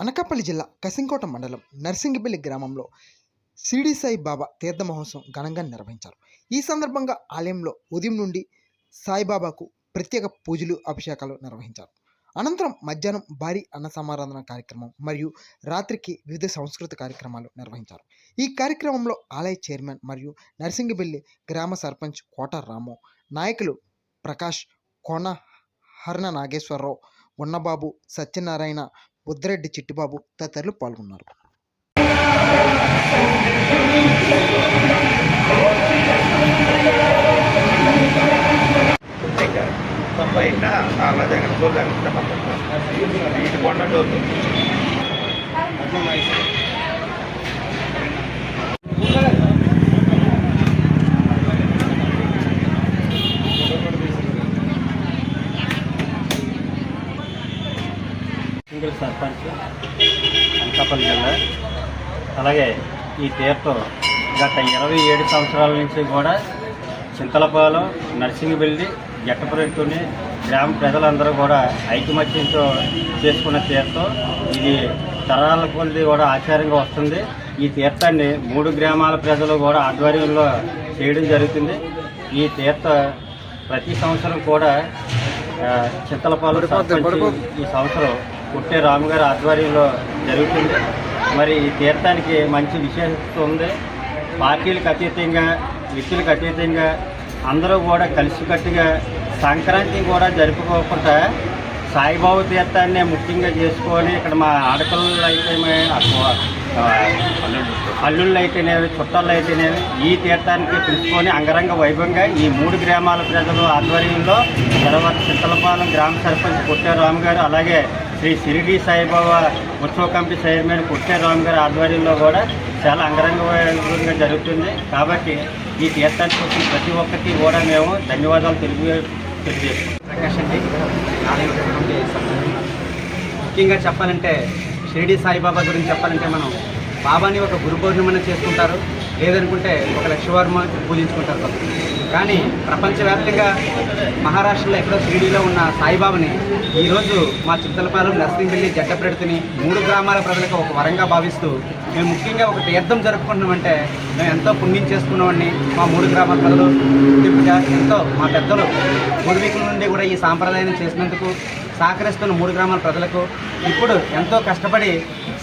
అనకాపల్లి జిల్లా కసింకోట మండలం నర్సింగిపల్లి గ్రామంలో షిరిడి సాయి బాబా తీర్థ మహోత్సవం ఘనంగా నిర్వహించారు. ఈ సందర్భంగా ఆలయంలో ఉదయం నుండి సాయిబాబాకు ప్రత్యేక పూజలు అభిషేకాలు నిర్వహించారు. అనంతరం మధ్యాహ్నం భారీ అన్న సమారాధన కార్యక్రమం మరియు రాత్రికి వివిధ సంస్కృతి కార్యక్రమాలు నిర్వహించారు. ఈ కార్యక్రమంలో ఆలయ చైర్మన్ మరియు నర్సింగిపల్లి గ్రామ సర్పంచ్ కోట రాము నాయకులు ప్రకాష్ కోన హరణ నాగేశ్వరరావు ఉన్నబాబు సత్యనారాయణ బుద్ధిరెడ్డి చిట్టిబాబు తదితరులు పాల్గొన్నారు. బయట చాలా దగ్గర చూడలేదు కొండ సింగిల్ సర్పంచ్ అనకాపల్లి జిల్లా. అలాగే ఈ తీర్థం గత ఇరవై ఏడు సంవత్సరాల నుంచి కూడా చింతలపాలెం నర్సింగిబెల్లి జట్టపురెట్టుని గ్రామ ప్రజలందరూ కూడా ఐకమత్యంతో చేసుకున్న తీర్థం. ఇది తరాల కొద్ది కూడా ఆచారంగా వస్తుంది. ఈ తీర్థాన్ని మూడు గ్రామాల ప్రజలు కూడా ఆధ్వర్యంలో చేయడం జరుగుతుంది. ఈ తీర్థ ప్రతి సంవత్సరం కూడా సర్పంచ్ ఈ సంవత్సరం పుట్టే రాము గారి ఆధ్వర్యంలో జరుగుతుంది. మరి ఈ తీర్థానికి మంచి విశేషత ఉంది. పార్టీలకు అతీతంగా వ్యక్తులకు అతీతంగా అందరూ కూడా కలిసికట్టుగా సంక్రాంతి కూడా జరుపుకోకుండా సాయిబాబు తీర్థాన్ని ముఖ్యంగా చేసుకొని ఇక్కడ మా ఆడపిల్లలు అయితే అల్లుళ్ళు అయితేనేవి చుట్టాలు అయితేనేవి ఈ తీర్థానికి పిలుచుకొని అంగరంగ వైభవంగా ఈ మూడు గ్రామాల ప్రజలు ఆధ్వర్యంలో తర్వాత చింతలపాలెం గ్రామ సర్పంచ్ కొట్టే రాము గారు అలాగే శ్రీ షిరిడి సాయిబాబా ఉత్సవ కమిటీ చైర్మన్ కొట్టే గారి ఆధ్వర్యంలో కూడా చాలా అంగరంగ వైభవంగా జరుగుతుంది. కాబట్టి ఈ తీర్థానికి వచ్చిన ప్రతి ఒక్కరికి కూడా మేము ధన్యవాదాలు తెలుగు తెలియజేస్తున్నాం. ముఖ్యంగా చెప్పాలంటే షిరిడి సాయిబాబా గురించి చెప్పాలంటే మనం బాబాని ఒక గురు పౌర్ణిమని చేసుకుంటారు. లేదనుకుంటే ఒక లక్షవారం పూజించుకుంటారు కానీ ప్రపంచవ్యాప్తంగా మహారాష్ట్రలో ఎక్కడో షిరిడీలో ఉన్న సాయిబాబాని ఈరోజు మా చిత్తలపాలెం నర్సింగిల్లి జడ్డప్రెడుతుని మూడు గ్రామాల ప్రజలకు ఒక వరంగా భావిస్తూ మేము ముఖ్యంగా ఒక తీర్థం జరుపుకుంటున్నామంటే మేము ఎంతో పుణ్యం చేసుకున్నామని మా మూడు గ్రామాల ప్రజలు. ఎంతో మా పెద్దలు. పూర్వీకుల నుండి కూడా ఈ సాంప్రదాయాన్ని చేసినందుకు సహకరిస్తున్న మూడు గ్రామాల ప్రజలకు ఇప్పుడు ఎంతో కష్టపడి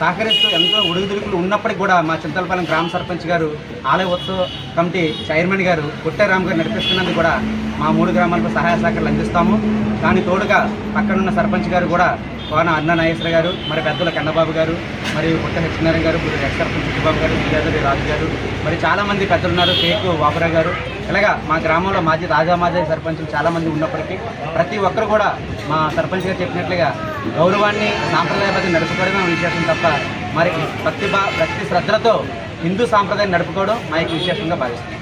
సహకరిస్తూ ఎంతో ఉడుగుదుడుకులు ఉన్నప్పటికీ కూడా మా చింతలపాలెం గ్రామ సర్పంచ్ గారు ఆలయ ఉత్సవ కమిటీ చైర్మన్ గారు పుట్టారామ్ గారు నడిపిస్తున్నందుకు కూడా మా మూడు గ్రామాలకు సహాయ సహకారాలు అందిస్తాము. దాని తోడుగా పక్కనున్న సర్పంచ్ గారు కూడా కోన అన్న నాగేశ్వర గారు మరి పెద్దల కన్నబాబు గారు మరియు పుట్ట సత్యనారాయణ గారు ఇప్పుడు ఎక్స్ సర్పంచ్ గారు విద్యాధరి రాజు గారు మరి చాలామంది పెద్దలు ఉన్నారు కేకు బాబురా గారు. ఇలాగా మా గ్రామంలో మాజీ రాజా మాజీ సర్పంచులు చాలామంది ఉన్నప్పటికీ ప్రతి ఒక్కరు కూడా మా సర్పంచ్ గారు చెప్పినట్లుగా గౌరవాన్ని సాంప్రదాయపతి నడుచుకోవడమే విశేషం తప్ప మరి ప్రతి ప్రతి భక్తి శ్రద్ధలతో హిందూ సాంప్రదాయం నడుపుకోవడం మా యొక్క విశేషంగా భావిస్తుంది